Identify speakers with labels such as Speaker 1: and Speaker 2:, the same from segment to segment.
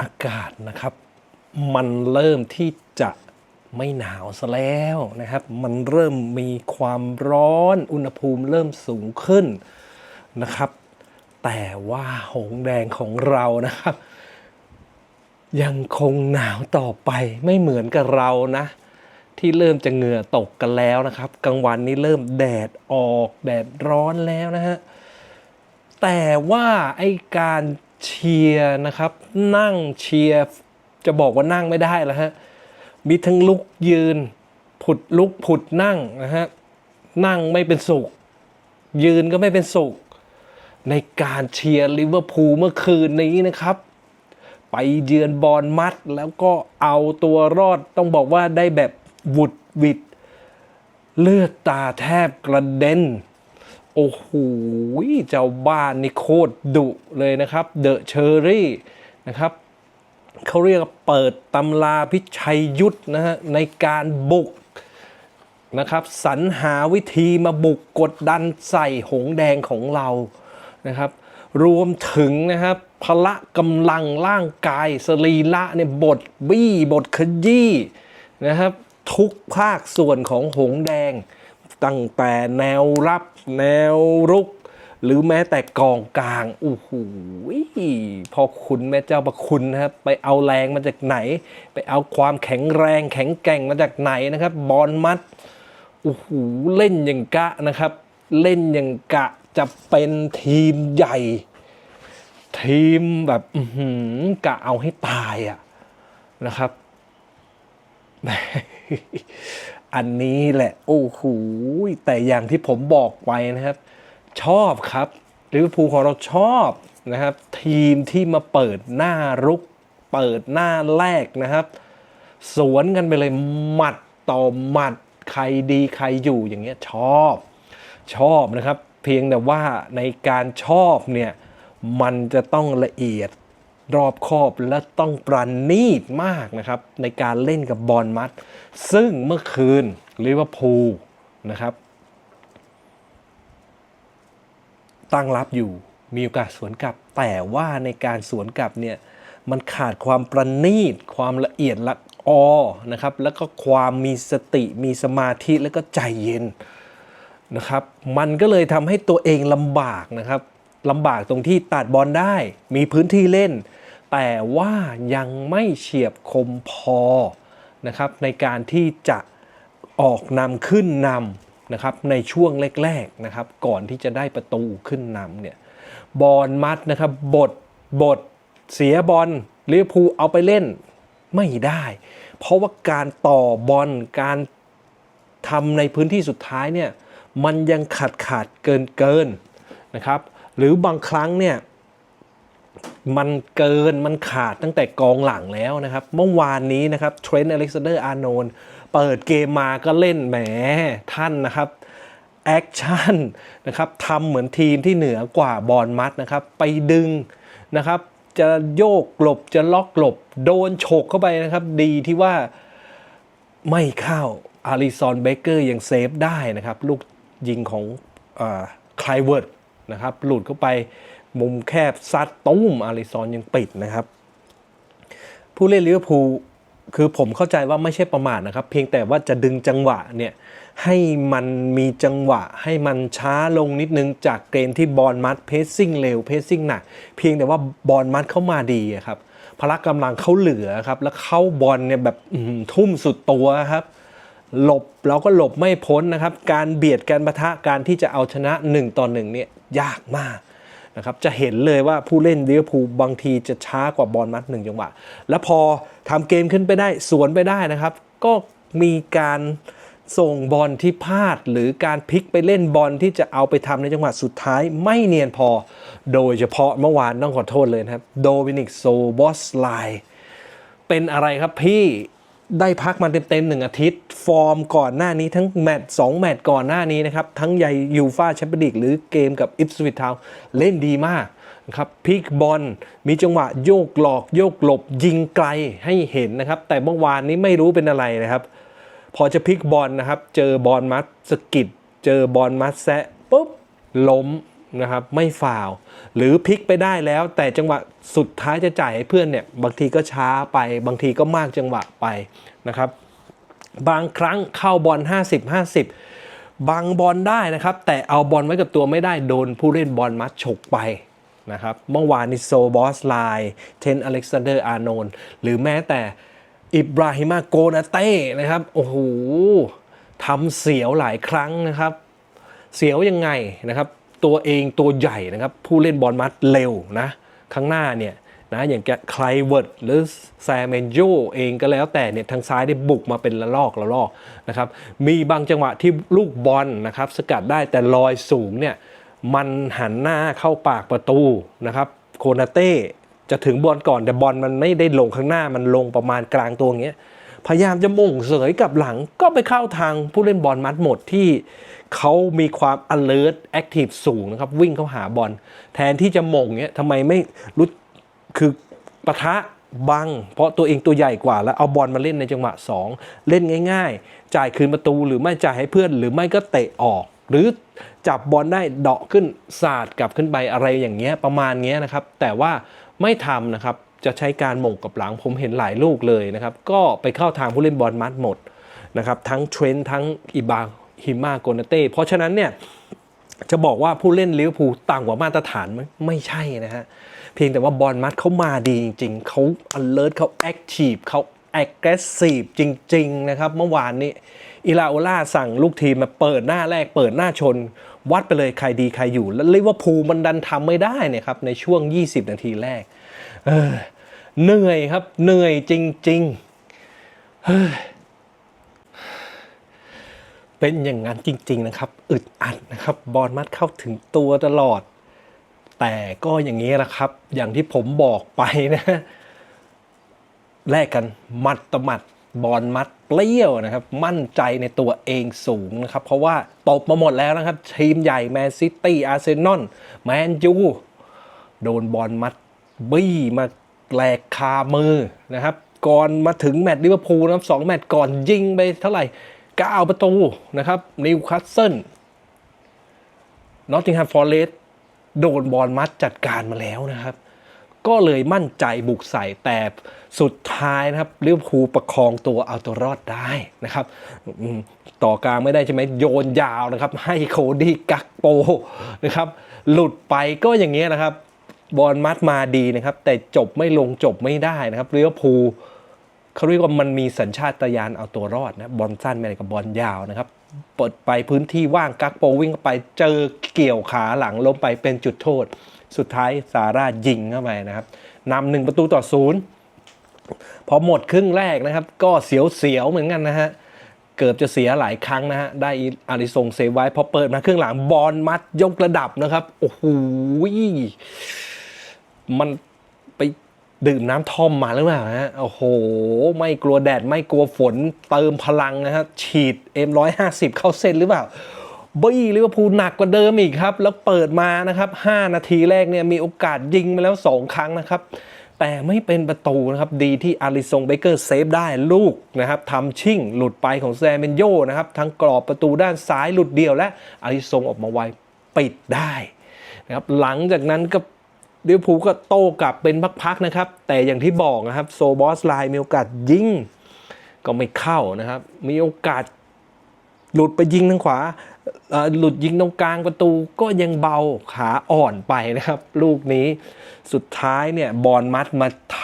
Speaker 1: อากาศนะครับ มันเริ่มที่จะไม่หนาวซะแล้วนะครับ มันเริ่มมีความร้อน อุณหภูมิเริ่มสูงขึ้นนะครับ แต่ว่าหงแดงของเรานะครับ ยังคงหนาวต่อไปไม่เหมือนกับเรานะ ที่เริ่มจะเหงื่อตกกันแล้วนะครับ กลางวันนี้เริ่มแดดออกแดดร้อนแล้วนะฮะแต่ว่าไอการ เชียร์นะครับ นั่งเชียร์จะบอกว่านั่งไม่ได้แล้วฮะมีทั้งลุกยืน ผุดลุกผุดนั่งนะฮะนั่งไม่เป็นสุข ยืนก็ไม่เป็นสุข ในการเชียร์ลิเวอร์พูลเมื่อคืนนี้นะครับ ไปเยือนบอลมัดแล้วก็เอาตัวรอดต้องบอกว่าได้แบบวุดวิดเลือดตาแทบกระเด็น โอ้โหเจ้าบ้านนี่โคตรดุเลยนะครับเดอะเชอรี่นะครับเขาเรียกเปิดตำราพิชัยยุทธนะฮะในการบุกนะครับสรรหาวิธีมาบุกกดดันใส่หงแดงของเรานะครับ รวมถึงนะครับพละกำลังร่างกายสรีระเนี่ยบทบี้บทขยี้นะครับ ทุกภาคส่วนของหงแดง ตั้งแต่แนวรับ แนวรุก หรือแม้แต่กองกลางโอ้โหพอคุณแม่เจ้าประคุณนะครับ ไปเอาแรงมาจากไหน ไปเอาความแข็งแรง แข็งแกร่งมาจากไหนนะครับ บอลมัดโอ้โหเล่นอย่างกะนะครับ เล่นอย่างกะจะเป็นทีมใหญ่ ทีมแบบอื้อหือกะเอาให้ตายอะนะครับ อันนี้แหละ โอ้โหแต่อย่างที่ผมบอกไปนะครับ ชอบครับลิเวอร์พูลของเราชอบนะครับ ทีมที่มาเปิดหน้ารุก เปิดหน้าแรกนะครับ สวนกันไปเลยหมัดต่อหมัดใครดีใครอยู่อย่างเงี้ยชอบชอบนะครับ เพียงแต่ว่าในการชอบเนี่ยมันจะต้องละเอียด รอบคอบและต้องปราณีตมากนะครับ ในการเล่นกับบอลมัด ซึ่งเมื่อคืนลิเวอร์พูลนะครับ ตั้งรับอยู่มีโอกาสสวนกลับ แต่ว่าในการสวนกลับเนี่ยมันขาดความประณีต ความละเอียดละออนะครับ แล้วก็ความมีสติมีสมาธิแล้วก็ใจเย็นนะครับ มันก็เลยทำให้ตัวเองลำบากนะครับ ลำบากตรงที่ตัดบอลได้ มีพื้นที่เล่น แต่ว่ายังไม่เฉียบคมพอนะครับในการที่จะออกนำขึ้นนำนะครับในช่วงแรกๆนะครับก่อนที่จะได้ประตูขึ้นนำเนี่ยบอลมัดนะครับบทบทเสียบอลลิเวอร์พูเอาไปเล่นไม่ได้ เพราะว่าการต่อบอลการทำในพื้นที่สุดท้ายเนี่ยมันยังขาดขาดเกินเกินนะครับ หรือบางครั้งเนี่ยมันเกินมันขาดตั้งแต่กองหลังแล้วนะครับ เมื่อวานนี้นะครับเทรนต์อเล็กซานเดอร์อาร์โนนเปิดเกมมาก็เล่นแหมท่านนะครับแอคชั่นนะครับทำเหมือนทีมที่เหนือกว่าบอลมัดนะครับ ไปดึงนะครับ จะโยกหลบจะล็อกหลบ โดนฉกเข้าไปนะครับ ดีที่ว่าไม่เข้าอาริซอนเบเกอร์ยังเซฟได้นะครับ ลูกยิงของคลายเวิร์ด นะครับ หลุดเข้าไปมุมแคบซัดตุ้มอาริซอนยังปิดนะครับ ผู้เล่นลิเวอร์พูลคือผมเข้าใจว่าไม่ใช่ประมาทนะครับ เพียงแต่ว่าจะดึงจังหวะเนี่ยให้มันมีจังหวะให้มันช้าลงนิดนึงจากเกมที่บอลมัดเพสซิ่งเร็วเพสซิ่งหนักเพียงแต่ว่าบอลมัดเข้ามาดีครับพละกำลังเขาเหลือครับ แล้วเข้าบอลเนี่ยแบบทุ่มสุดตัวครับ หลบเราก็หลบไม่พ้นนะครับ การเบียดการประทะการที่จะเอาชนะ 1 ต่อ1เนี่ยยากมากนะครับจะเห็นเลยว่าผู้เล่นลิเวอร์พูลบางทีจะช้ากว่าบอลมัดหนึ่งจังหวะ แล้วพอทำเกมขึ้นไปได้สวนไปได้นะครับ ก็มีการส่งบอลที่พลาด หรือการพลิกไปเล่นบอลที่จะเอาไปทำในจังหวะสุดท้ายไม่เนียนพอ โดยเฉพาะเมื่อวานต้องขอโทษเลยนะครับ โดมินิกโซบอสไลเป็นอะไรครับพี่ ได้พักมาเต็มๆหนึ่งอาทิตย์ ฟอร์มก่อนหน้านี้ทั้งแมตช์สองแมตช์ก่อนหน้านี้นะครับ ทั้งใหญ่ยูฟาแชมเปี้ยนลีกหรือเกมกับอิปสวิททาวเล่นดีมากนะครับพิกบอลมีจังหวะโยกหลอกโยกหลบยิงไกลให้เห็นนะครับ แต่เมื่อวานนี้ไม่รู้เป็นอะไรนะครับ พอจะพลิกบอลนะครับ เจอบอลมัดสกิดเจอบอลมัดแซะปุ๊บล้ม นะครับไม่ฟาวหรือพลิกไปได้แล้ว แต่จังหวะสุดท้ายจะจ่ายให้เพื่อนเนี่ยบางทีก็ช้าไปบางทีก็มากจังหวะไปนะครับ บางครั้งเข้าบอล 50 50 บางบอลได้นะครับ แต่เอาบอลไว้กับตัวไม่ได้โดนผู้เล่นบอลมัดฉกไปนะครับเมื่อวานนี้โซบอสไลน์เทนอเล็กซานเดอร์อาร์โนนหรือแม้แต่อิบราฮิมาโกนาเต้นะครับโอ้โหทำเสียวหลายครั้งนะครับ เสียวยังไงนะครับ ตัวเองตัวใหญ่นะครับ ผู้เล่นบอลมัดเร็วนะข้างหน้าเนี่ยนะอย่างแกไคลเวิร์ดหรือแซมเมนโยเองก็แล้วแต่เนี่ยทางซ้ายได้บุกมาเป็นละลอกละลอกนะครับมีบางจังหวะที่ลูกบอลนะครับสกัดได้แต่ลอยสูงเนี่ยมันหันหน้าเข้าปากประตูนะครับโคนาเต้จะถึงบอลก่อนแต่บอลมันไม่ได้ลงข้างหน้ามันลงประมาณกลางตัวอย่างเงี้ย พยายามจะมุ่งเสยกับหลัง ก็ไปเข้าทางผู้เล่นบอลมัดหมดที่เขามีความ alert active สูงนะครับ วิ่งเข้าหาบอลแทนที่จะมงเนี้ยทำไมไม่รู้คือปะทะบัง เพราะตัวเองตัวใหญ่กว่าแล้วเอาบอลมาเล่นในจังหวะ 2 เล่นง่าย ๆ จ่ายคืนประตูหรือไม่จ่ายให้เพื่อน หรือไม่ก็เตะออก หรือจับบอลได้เดาะขึ้นสาดกลับขึ้นไปอะไรอย่างเงี้ยประมาณเงี้ยนะครับ แต่ว่าไม่ทำนะครับ จะใช้การหม่งกับหลังผมเห็นหลายลูกเลยนะครับ ก็ไปเข้าทางผู้เล่นบอลมัดหมดนะครับทั้งเทรนทั้งอิบาฮิมาโกนาเต้เพราะฉะนั้นเนี่ยจะบอกว่าผู้เล่นลิเวอร์พูลต่ำกว่ามาตรฐานไหมไม่ใช่นะฮะ เพียงแต่ว่าบอลมัดเขามาดีจริงๆเขา alert เขา active เขา aggressive จริง ๆ นะครับ เมื่อวานนี้อิลาโอล่าสั่งลูกทีมมาเปิดหน้าแรกเปิดหน้าชน วัดไปเลยใครดีใครอยู่ แล้วลิเวอร์พูลมันดันทำไม่ได้เนี่ยครับในช่วง 20 นาทีแรก เออเหนื่อยครับ เหนื่อยจริงๆเฮ้ยเป็นอย่างนั้นจริง ๆ นะครับ อึดอัดนะครับ บอลมัดเข้าถึงตัวตลอด แต่ก็อย่างนี้แหละครับ อย่างที่ผมบอกไปนะแลกกันมัดต่อมัดบอลมัดเปรี้ยวนะครับ มั่นใจในตัวเองสูงนะครับ เพราะว่าตบมาหมดแล้วนะครับ ทีมใหญ่แมนซิตี้อาร์เซนอลแมนยูโดนบอลมัด บี้มาแหลกคามือนะครับ ก่อนมาถึงแมตช์ลิเวอร์พูลนะครับสองแมตช์ก่อนยิงไปเท่าไหร่ก้าประตูนะครับนิวคาสเซิลนอตติงแฮมฟอร์เรสโดนบอลมัดจัดการมาแล้วนะครับ ก็เลยมั่นใจบุกใส่แต่สุดท้ายนะครับลิเวอร์พูลประคองตัวเอาตัวรอดได้นะครับต่อกลางไม่ได้ใช่ไหมโยนยาวนะครับ ให้โคดี้กักโปนะครับ หลุดไปก็อย่างเงี้ยนะครับ บอลมัดมาดีนะครับ แต่จบไม่ลงจบไม่ได้นะครับลิเวอร์พูลเขาเรียกว่ามันมีสัญชาตญาณเอาตัวรอดนะบอลสั้นไม่ได้กับบอลยาวนะครับเปิดไปพื้นที่ว่างกักโปวิ่งเข้าไปเจอเกี่ยวขาหลังล้มไปเป็นจุดโทษ สุดท้ายซาร่ายิงเข้าไปนะครับนำหนึ่งประตูต่อศูนย์พอหมดครึ่งแรกนะครับ ก็เสียวๆเหมือนกันนะฮะเกือบจะเสียหลายครั้งนะฮะ ได้อาริซงเซไว้พอเปิดมาครึ่งหลังบอลมัดยกระดับนะครับ โอ้โห มันไปดื่มน้ำท่อมมาหรือเปล่าฮะ โอ้โห ไม่กลัวแดด ไม่กลัวฝน เติมพลังนะครับ ฉีด M150 เข้าเส้นหรือเปล่าบี้ลิเวอร์พูลหนักกว่าเดิมอีกครับ แล้วเปิดมานะครับ 5 นาทีแรกเนี่ยมีโอกาสยิงไปแล้ว 2 ครั้งนะครับ แต่ไม่เป็นประตูนะครับ ดีที่อาริซงเบเกอร์เซฟได้ลูกนะครับทำชิ่งหลุดไปของแซมเมนโยนะครับ ทั้งกรอบประตูด้านซ้ายหลุดเดียวและอาริซงออกมาไวปิดได้นะครับหลังจากนั้นก็ ลิเวอร์พูลก็โต้กลับเป็นพักๆนะครับ แต่อย่างที่บอกนะครับโซบอสไลน์มีโอกาสยิงก็ไม่เข้านะครับ มีโอกาสหลุดไปยิงทางขวาหลุดยิงตรงกลางประตูก็ยังเบาขาอ่อนไปนะครับ ลูกนี้สุดท้ายเนี่ยบอลมัดมาท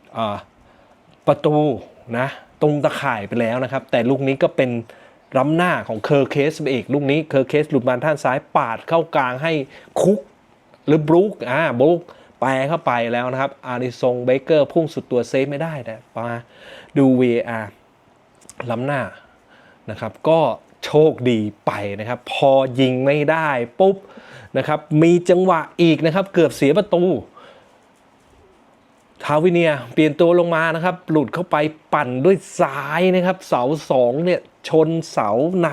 Speaker 1: ำประตูนะตรงตะข่ายไปแล้วนะครับ แต่ลูกนี้ก็เป็นล้ำหน้าของเคอร์เคสไปอีก ลูกนี้เคอร์เคสหลุดมาท่านซ้ายปาดเข้ากลางให้คุก หรือบรูคอ่าบรูคแปลเข้าไปแล้วนะครับ อาริซงเบเกอร์พุ่งสุดตัวเซฟไม่ได้นะมาดู VAR ล้ำหน้านะครับ ก็โชคดีไปนะครับ พอยิงไม่ได้ปุ๊บนะครับมีจังหวะอีกนะครับ เกือบเสียประตูทาวิเนียเปลี่ยนตัวลงมานะครับ หลุดเข้าไปปั่นด้วยซ้ายนะครับ เสาสองเนี่ยชนเสาใน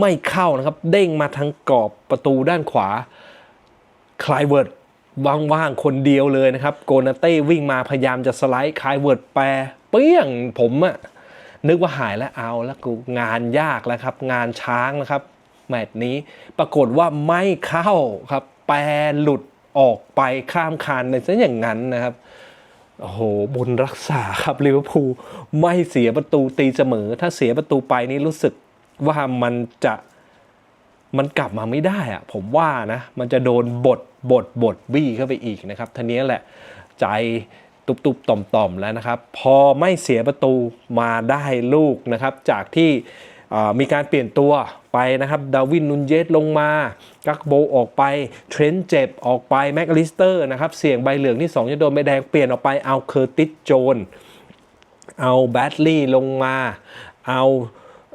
Speaker 1: ไม่เข้านะครับ เด้งมาทางกรอบประตูด้านขวา คลายเวิร์ดว่างๆ คนเดียวเลยนะครับ โกนาเต้วิ่งมาพยายามจะสไลด์คลายเวิร์ดแปรเปี้ยงผมอะนึกว่าหายแล้วเอาแล้วกูงานยากแล้วครับ งานช้างนะครับ แมตช์นี้ปรากฏว่าไม่เข้าครับ แปรหลุดออกไปข้ามคานในซะอย่างนั้นนะครับโอ้โหบุญรักษาครับลิเวอร์พูลไม่เสียประตูตีเสมอ ถ้าเสียประตูไปนี่รู้สึกว่ามันจะ มันกลับมาไม่ได้อะผมว่านะมันจะโดนบทบทบทบี้เข้าไปอีกนะครับทีนี้แหละใจตุบต่อมต่อมๆแล้วนะครับ พอไม่เสียประตูมาได้ลูกนะครับ จากที่มีการเปลี่ยนตัวไปนะครับดาวินนุนเยสลงมา กักโบออกไป เทรนเจ็บออกไป แม็กลิสเตอร์นะครับ เสี่ยงใบเหลืองที่2จะโดนใบแดงเปลี่ยนออกไปเอาเคอร์ติสโจน เอาแบตลี่ลงมา เอา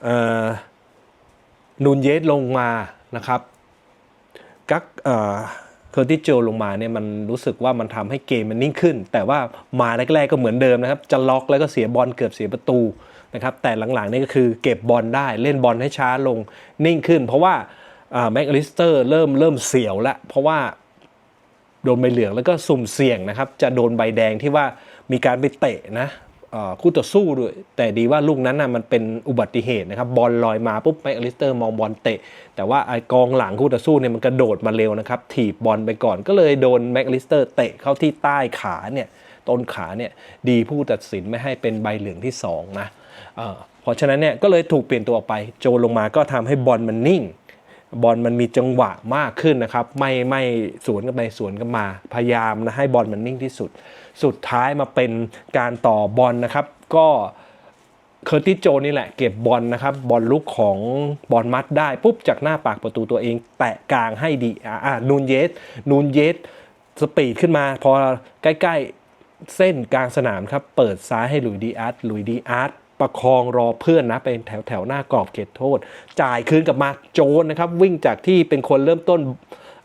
Speaker 1: เอ่อ นูนเยสลงมานะครับกักเคอร์ติโจลงมาเนี่ยมันรู้สึกว่ามันทำให้เกมมันนิ่งขึ้น แต่ว่ามาแรกๆก็เหมือนเดิมนะครับ จะล็อกแล้วก็เสียบอลเกือบเสียประตูนะครับแต่หลังๆนี่ก็คือเก็บบอลได้เล่นบอลให้ช้าลงนิ่งขึ้น เพราะว่าแม็กอลิสเตอร์เริ่มเริ่มเสียวแล้วเพราะว่าโดนใบเหลืองแล้วก็สุ่มเสี่ยงนะครับ จะโดนใบแดงที่ว่ามีการไปเตะนะ คู่ต่อสู้ด้วย แต่ดีว่าลูกนั้นนะมันเป็นอุบัติเหตุนะครับบอลลอยมาปุ๊บแม็กอลิสเตอร์มองบอลเตะ แต่ว่าไอกองหลังคู่ต่อสู้เนี่ยมันกระโดดมาเร็วนะครับถีบบอลไปก่อนก็เลยโดนแม็กอลิสเตอร์เตะเข้าที่ใต้ขาเนี่ยต้นขาเนี่ยดีผู้ตัดสินไม่ให้เป็นใบเหลืองที่สองนะเพราะฉะนั้นเนี่ยก็เลยถูกเปลี่ยนตัวออกไป โจลงมาก็ทำให้บอลมันนิ่ง บอลมันมีจังหวะมากขึ้นนะครับ ไม่ไม่สวนกันไปสวนกันมา พยายามนะให้บอลมันนิ่งที่สุด สุดท้ายมาเป็นการต่อบอลนะครับ ก็เคอร์ติโจนี่แหละเก็บบอลนะครับ บอลลุกของบอลมัดได้ ปุ๊บจากหน้าปากประตูตัวเอง แตะกลางให้ดีอ่าอ่านูนเยสนูนเยสสปีดขึ้นมา พอใกล้ ๆ เส้นกลางสนามครับ เปิดซ้ายให้หลุยดีอาร์ตหลุยดีอาร์ต ประคองรอเพื่อนนะเป็นแถวแถวหน้ากรอบเขตโทษ จ่ายคืนกลับมาโจนนะครับ วิ่งจากที่เป็นคนเริ่มต้น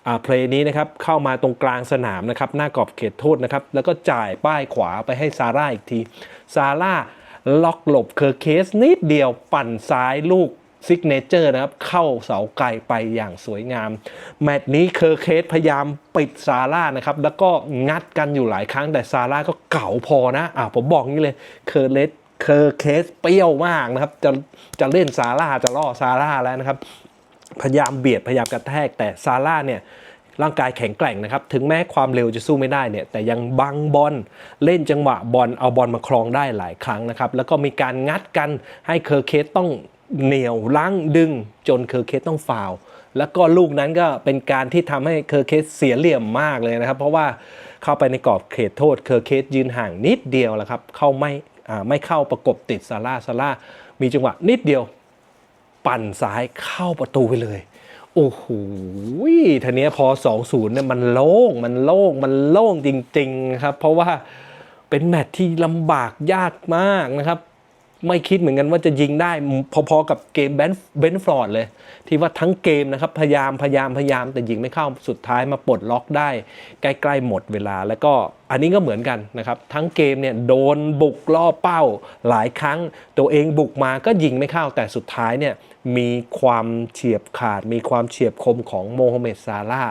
Speaker 1: อ่าเพลย์นี้นะครับเข้ามาตรงกลางสนามนะครับหน้ากรอบเขตโทษนะครับแล้วก็จ่ายป้ายขวาไปให้ซาร่าอีกทีซาร่าล็อกหลบเคอร์เคสนิดเดียวปั่นซ้ายลูกซิกเนเจอร์นะครับเข้าเสาไกลไปอย่างสวยงาม แมตช์นี้เคอร์เคสพยายามปิดซาร่านะครับแล้วก็งัดกันอยู่หลายครั้งแต่ซาร่าก็เก่าพอนะอ่าผมบอกงี้เลยเคอร์เลส เคอร์เคสเปรี้ยวมากนะครับ จะจะเล่นซาร่าจะล่อซาร่าแล้วนะครับ พยายามเบียดพยายามกระแทกแต่ซาร่าเนี่ยร่างกายแข็งแกร่งนะครับ ถึงแม้ความเร็วจะสู้ไม่ได้เนี่ย แต่ยังบังบอลเล่นจังหวะบอลเอาบอลมาครองได้หลายครั้งนะครับ แล้วก็มีการงัดกันให้เคอร์เคสต้องเหนียวลังดึงจนเคอร์เคสต้องฟาวแล้วก็ลูกนั้นก็เป็นการที่ทำให้เคอร์เคสเสียเหลี่ยมมากเลยนะครับ เพราะว่าเข้าไปในกรอบเขตโทษเคอร์เคสยืนห่างนิดเดียวแหละครับ เข้าไม่ ไม่เข้าประกบติดซาร่าซาร่ามีจังหวะนิดเดียว ปั่นซ้ายเข้าประตูไปเลย โอ้โหทีนี้พอ 2-0เนี่ยมันโล่งมันโล่งมันโล่งจริง ๆ ครับ เพราะว่าเป็นแมตช์ที่ลำบากยากมากนะครับ ไม่คิดเหมือนกันว่าจะยิงได้พอๆกับเกมแบนเบนฟอร์ดเลย ที่ว่าทั้งเกมนะครับ พยายามพยายามพยายามแต่ยิงไม่เข้าสุดท้ายมาปลดล็อกได้ ใกล้ๆหมดเวลา แล้วก็อันนี้ก็เหมือนกันนะครับ ทั้งเกมเนี่ยโดนบุกล่อเป้าหลายครั้ง ตัวเองบุกมาก็ยิงไม่เข้าแต่สุดท้ายเนี่ยมีความเฉียบขาด มีความเฉียบคมของโมฮัมเหม็ดซาร่า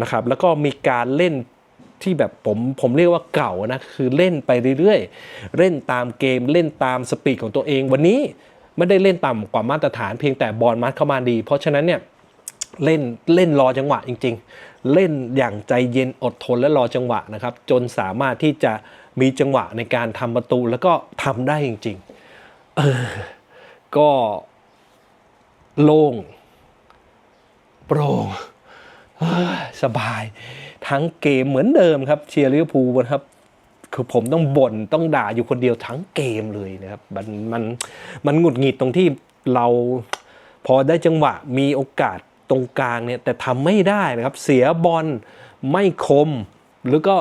Speaker 1: นะครับแล้วก็มีการเล่น ที่แบบผมผมเรียกว่าเก่านะคือเล่นไปเรื่อยๆ เล่นตามเกมเล่นตามสปีดของตัวเองวันนี้ไม่ได้เล่นต่ำกว่ามาตรฐานเพียงแต่บอลมัดเข้ามาดี เพราะฉะนั้นเนี่ยเล่นเล่นรอจังหวะจริง ๆ เล่นอย่างใจเย็นอดทนและรอจังหวะนะครับ จนสามารถที่จะมีจังหวะในการทำประตูแล้วก็ทำได้จริงๆเออก็โล่งโปร่งสบาย ทั้งเกมเหมือนเดิมครับเชียร์ลิเวอร์พูลนะครับคือผมต้องบ่นต้องด่าอยู่คนเดียวทั้งเกมเลยนะครับมันมันมันหงุดหงิดตรงที่เราพอได้จังหวะมีโอกาสตรงกลางเนี่ยแต่ทำไม่ได้นะครับเสียบอลไม่คม หรือก็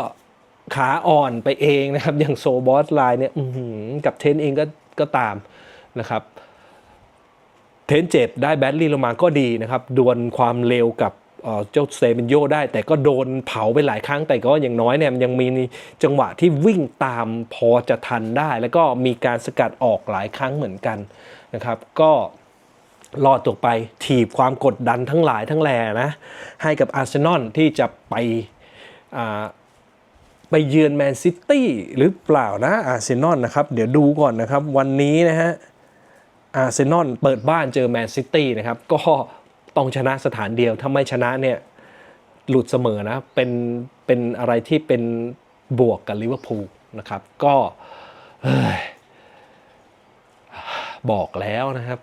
Speaker 1: ขาอ่อนไปเองนะครับ อย่างโซบอสไลน์เนี่ยกับเทนเองก็ก็ตามนะครับ เทนเจ็บได้แบตลี่ลงมาก็ดีนะครับ ดวลความเร็วกับ เอ่อเจ้าเซมินโยได้ แต่ก็โดนเผาไปหลายครั้งแต่ก็อย่างน้อยเนี่ยยังมีจังหวะที่วิ่งตามพอจะทันได้ แล้วก็มีการสกัดออกหลายครั้งเหมือนกันนะครับ ก็รอดตัวไปถีบความกดดันทั้งหลายทั้งแหล่นะให้กับอาร์เซนอลที่จะไปไปเยือนแมนซิตี้หรือเปล่านะอาร์เซนอลนะครับ เดี๋ยวดูก่อนนะครับ วันนี้นะฮะอาร์เซนอลเปิดบ้านเจอแมนซิตี้นะครับ ก็ ต้องชนะสถานเดียว ถ้าไม่ชนะเนี่ยหลุดเสมอนะ เป็นเป็นอะไรที่เป็นบวกกับลิเวอร์พูลนะครับก็บอกแล้วนะครับ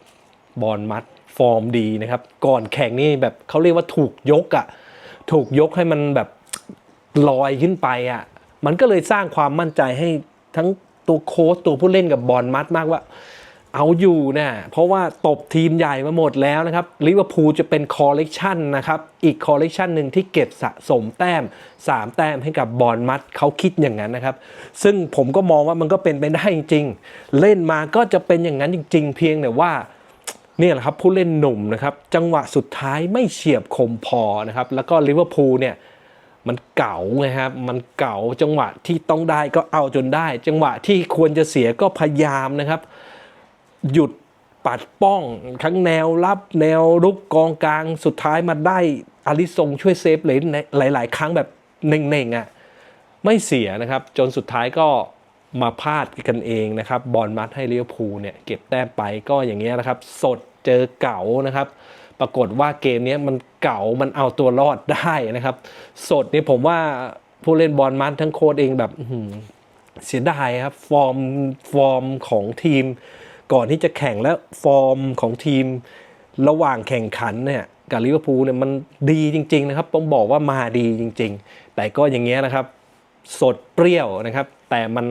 Speaker 1: บอลมัดฟอร์มดีนะครับ ก่อนแข่งนี่แบบเขาเรียกว่าถูกยกอะ่ะถูกยกให้มันแบบลอยขึ้นไปอะ่ะมันก็เลยสร้างความมั่นใจให้ทั้งตัวโค้ชตัวผู้เล่นกับบอลมัดมากว่า เอาอยู่นะเพราะว่าตบทีมใหญ่มาหมดแล้วนะครับลิเวอร์พูลจะเป็นคอลเลกชันนะครับ อีกคอลเลกชันหนึ่งที่เก็บสะสมแต้ม 3 แต้มให้กับบอลมัดเขาคิดอย่างนั้นนะครับ ซึ่งผมก็มองว่ามันก็เป็นไปได้จริง ๆ เล่นมาก็จะเป็นอย่างนั้นจริง ๆ เพียงแต่ว่าเนี่ยแหละครับผู้เล่นหนุ่มนะครับ จังหวะสุดท้ายไม่เฉียบคมพอนะครับ แล้วก็ลิเวอร์พูลเนี่ยมันเก่าไงครับ มันเก่าจังหวะที่ต้องได้ก็เอาจนได้ จังหวะที่ควรจะเสียก็พยายามนะครับ หยุดปัดป้อง ทั้งแนวรับแนวรุกกองกลางสุดท้ายมาได้อาริซงช่วยเซฟเลยหลาย ๆ ครั้งแบบเน่งๆอะไม่เสียนะครับ จนสุดท้ายก็มาพลาดกันเองนะครับ บอลมัดให้เลิเวพูลเนี่ยเก็บแต้มไปก็อย่างเงี้ยนะครับ สดเจอเก่านะครับ ปรากฏว่าเกมนี้มันเก่ามันเอาตัวรอดได้นะครับ สดนี่ผมว่าผู้เล่นบอลมัดทั้งโค้ชเองแบบเสียดายครับ ฟอร์มฟอร์มของทีม ก่อนที่จะแข่งและฟอร์มของทีมระหว่างแข่งขันเนี่ยกับลิเวอร์พูลเนี่ยมันดีจริง ๆ นะครับต้องบอกว่ามาดีจริง ๆ แต่ก็อย่างเงี้ยนะครับ สดเปรี้ยวนะครับ แต่มัน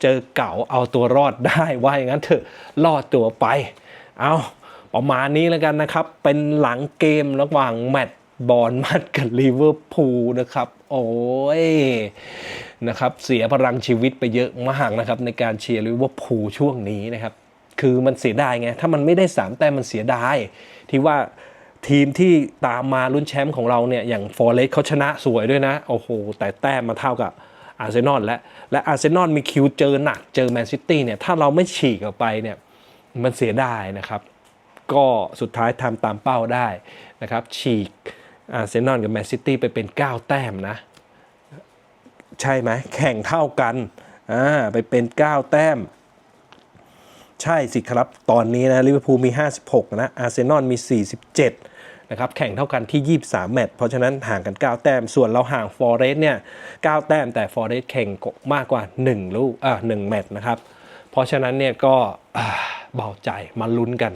Speaker 1: เจอเก่าเอาตัวรอดได้ว่าอย่างนั้นเถอะรอดตัวไป เอาประมาณนี้แล้วกันนะครับ เป็นหลังเกมระหว่างแมตช์บอลมัดกับลิเวอร์พูลนะครับ โอ้ยนะครับ เสียพลังชีวิตไปเยอะมากนะครับ ในการเชียร์ลิเวอร์พูลช่วงนี้นะครับ คือมันเสียดายไง ถ้ามันไม่ได้ 3 แต้มมันเสียดาย ที่ว่าทีมที่ตามมาลุ้นแชมป์ของเราเนี่ย อย่างฟอร์เรสเขาชนะสวยด้วยนะ โอ้โห แต่แต้มมาเท่ากับอาร์เซนอลและและอาร์เซนอลมีคิวเจอหนักเจอแมนซิตี้เนี่ย ถ้าเราไม่ฉีกออกไปเนี่ย มันเสียดายนะครับ ก็สุดท้ายทำตามเป้าได้นะครับ ฉีกอาร์เซนอลกับแมนซิตี้ไปเป็น 9 แต้มนะ ใช่ไหมแข่งเท่ากันอ่าไปเป็น 9 แต้ม ใช่สิครับ ตอนนี้นะลิเวอร์พูลมี 56 นะอาร์เซนอลมี 47 นะครับ แข่งเท่ากันที่ 23 แมตช์เพราะฉะนั้นห่างกัน 9 แต้ม ส่วนเราห่างฟอร์เรสเนี่ย 9 แต้มแต่ฟอร์เรสแข่งมากกว่า 1 ลูกอ่า1แมตช์นะครับ เพราะฉะนั้นเนี่ยก็เบาใจมาลุ้นกัน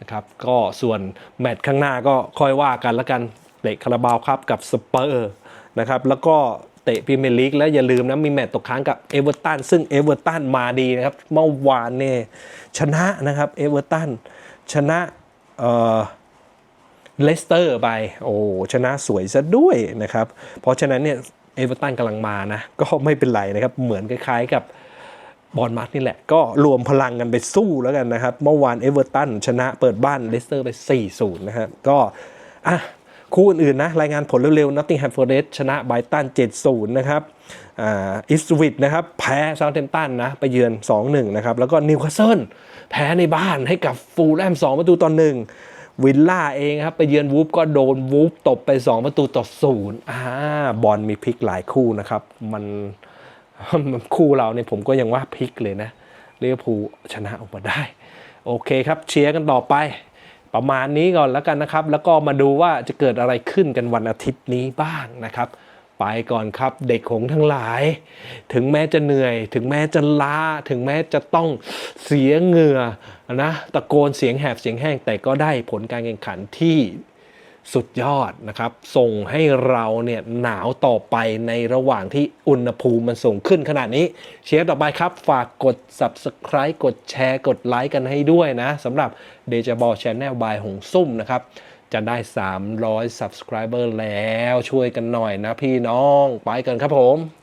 Speaker 1: นะครับ ก็ส่วนแมตช์ข้างหน้าก็ค่อยว่ากันแล้วกันเตะคาราบาวครับกับสเปอร์นะครับ แล้วก็ เตะพรีเมียร์ลีกแล้วอย่าลืมนะมีแมตช์ตกค้างกับเอเวอร์ตันซึ่งเอเวอร์ตันมาดีนะครับเมื่อวานเนี่ยชนะนะครับเอเวอร์ตันชนะเออเลสเตอร์ไปโอ้ชนะสวยซะด้วยนะครับ เพราะฉะนั้นเนี่ยเอเวอร์ตันกำลังมานะ ก็ไม่เป็นไรนะครับ เหมือนคล้ายๆกับบอลมัดนี่แหละ ก็รวมพลังกันไปสู้แล้วกันนะครับ เมื่อวานเอเวอร์ตันชนะเปิดบ้านเลสเตอร์ไป 4-0 นะครับก็อะ คู่อื่นๆนะ รายงานผลเร็วๆ Nottingham Forest ชนะไบตัน 7-0 นะครับอ่าอิสวิดนะครับ แพ้ซาวเทมตันนะ ไปเยือน 2-1 นะครับ แล้วก็นิวคาสเซิลแพ้ในบ้านให้กับฟูลแลม 2 ประตูต่อ 1 วิลล่าเองครับ ไปเยือนวูฟก็โดนวูฟตบไป 2 ประตูต่อศูนย์อ่าบอลมีพลิกหลายคู่นะครับ มันคู่เราเนี่ยผมก็ยังว่าพลิกเลยนะเลียวภูชนะออกมาได้ โอเคครับเชียร์กันต่อไป ประมาณนี้ก่อนแล้วกันนะครับ แล้วก็มาดูว่าจะเกิดอะไรขึ้นกันวันอาทิตย์นี้บ้างนะครับ ไปก่อนครับเด็กหงทั้งหลาย ถึงแม้จะเหนื่อย ถึงแม้จะล้า ถึงแม้จะต้องเสียเหงื่อนะตะโกนเสียงแหบเสียงแห้งแต่ก็ได้ผลการแข่งขันที่ สุดยอดนะครับ ส่งให้เราเนี่ยหนาวต่อไปในระหว่างที่อุณหภูมิมันสูงขึ้นขนาดนี้ เชียร์ต่อไปครับ ฝากกด subscribe กดแชร์ กดไลค์กันให้ด้วยนะสำหรับ d e j a b o Channel by หงซุ่มนะครับ จะได้ 300 subscriber แล้วช่วยกันหน่อยนะพี่น้อง ไปกันครับผม